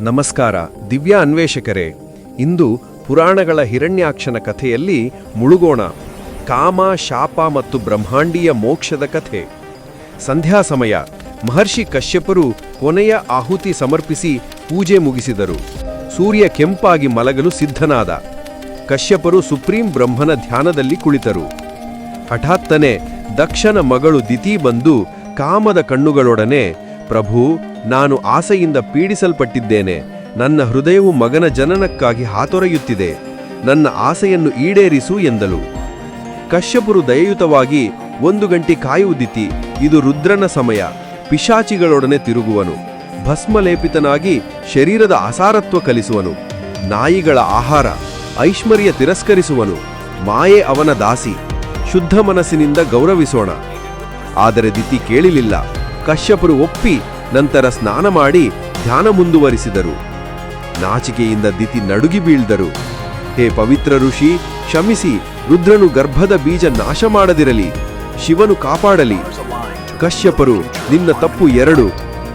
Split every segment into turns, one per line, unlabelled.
ನಮಸ್ಕಾರ. ದಿವ್ಯ ಅನ್ವೇಷಕರೇ, ಇಂದು ಪುರಾಣಗಳ ಹಿರಣ್ಯಾಕ್ಷನ ಕಥೆಯಲ್ಲಿ ಮುಳುಗೋಣ. ಕಾಮ, ಶಾಪ ಮತ್ತು ಬ್ರಹ್ಮಾಂಡೀಯ ಮೋಕ್ಷದ ಕಥೆ. ಸಂಧ್ಯಾ ಸಮಯ. ಮಹರ್ಷಿ ಕಶ್ಯಪರು ಕೊನೆಯ ಆಹುತಿ ಸಮರ್ಪಿಸಿ ಪೂಜೆ ಮುಗಿಸಿದರು. ಸೂರ್ಯ ಕೆಂಪಾಗಿ ಮಲಗಲು ಸಿದ್ಧನಾದ. ಕಶ್ಯಪರು ಸುಪ್ರೀಂ ಬ್ರಹ್ಮನ ಧ್ಯಾನದಲ್ಲಿ ಕುಳಿತರು. ಹಠಾತ್ತನೆ ದಕ್ಷನ ಮಗಳು ದಿತಿ ಬಂದು ಕಾಮದ ಕಣ್ಣುಗಳೊಡನೆ, ಪ್ರಭು ನಾನು ಆಸೆಯಿಂದ ಪೀಡಿಸಲ್ಪಟ್ಟಿದ್ದೇನೆ. ನನ್ನ ಹೃದಯವು ಮಗನ ಜನನಕ್ಕಾಗಿ ಹಾತೊರೆಯುತ್ತಿದೆ. ನನ್ನ ಆಸೆಯನ್ನು ಈಡೇರಿಸು ಎಂದಳು. ಕಶ್ಯಪರು ದಯಯುತವಾಗಿ ಒಂದು ಗಂಟೆ ಕಾಯುವುದಿತಿ. ಇದು ರುದ್ರನ ಸಮಯ. ಪಿಶಾಚಿಗಳೊಡನೆ ತಿರುಗುವನು. ಭಸ್ಮಲೇಪಿತನಾಗಿ ಶರೀರದ ಅಸಾರತ್ವ ಕಲಿಸುವನು. ನಾಯಿಗಳ ಆಹಾರ. ಐಶ್ವರ್ಯ ತಿರಸ್ಕರಿಸುವನು. ಮಾಯೆ ಅವನ ದಾಸಿ. ಶುದ್ಧ ಮನಸ್ಸಿನಿಂದ ಗೌರವಿಸೋಣ. ಆದರೆ ದಿತಿ ಕೇಳಿಲಿಲ್ಲ. ಕಶ್ಯಪರು ಒಪ್ಪಿ ನಂತರ ಸ್ನಾನ ಮಾಡಿ ಧ್ಯಾನ ಮುಂದುವರಿಸಿದರು. ನಾಚಿಕೆಯಿಂದ ದಿತಿ ನಡುಗಿ ಬೀಳ್ದರು. ಹೇ ಪವಿತ್ರ ಋಷಿ, ಕ್ಷಮಿಸಿ, ರುದ್ರನು ಗರ್ಭದ ಬೀಜ ನಾಶ ಮಾಡದಿರಲಿ, ಶಿವನು ಕಾಪಾಡಲಿ. ಕಶ್ಯಪರು, ನಿನ್ನ ತಪ್ಪು ಎರಡು.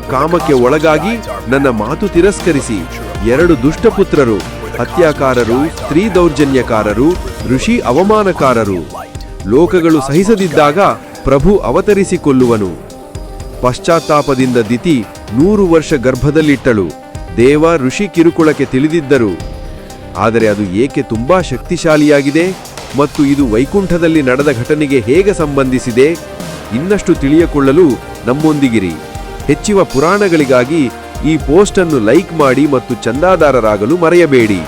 ಕಾಮಕ್ಕೆ ಒಳಗಾಗಿ ನನ್ನ ಮಾತು ತಿರಸ್ಕರಿಸಿ. ಎರಡು ದುಷ್ಟಪುತ್ರರು, ಹತ್ಯಾಕಾರರು, ಸ್ತ್ರೀ ದೌರ್ಜನ್ಯಕಾರರು, ಋಷಿ ಅವಮಾನಕಾರರು. ಲೋಕಗಳು ಸಹಿಸದಿದ್ದಾಗ ಪ್ರಭು ಅವತರಿಸಿಕೊಲ್ಲುವನು ಪಶ್ಚಾತ್ತಾಪದಿಂದ ದಿತಿ ನೂರು ವರ್ಷ ಗರ್ಭದಲ್ಲಿಟ್ಟಳು. ದೇವ ಋಷಿ ಕಿರುಕುಳಕ್ಕೆ ತಿಳಿದಿದ್ದರು. ಆದರೆ ಅದು ಏಕೆ ತುಂಬಾ ಶಕ್ತಿಶಾಲಿಯಾಗಿದೆ ಮತ್ತು ಇದು ವೈಕುಂಠದಲ್ಲಿ ನಡೆದ ಘಟನೆಗೆ ಹೇಗೆ ಸಂಬಂಧಿಸಿದೆ ಇನ್ನಷ್ಟು ತಿಳಿಯಕೊಳ್ಳಲು ನಮ್ಮೊಂದಿಗಿರಿ. ಹೆಚ್ಚಿವ ಪುರಾಣಗಳಿಗಾಗಿ ಈ ಪೋಸ್ಟ್ ಅನ್ನು ಲೈಕ್ ಮಾಡಿ ಮತ್ತು ಚಂದಾದಾರರಾಗಲು ಮರೆಯಬೇಡಿ.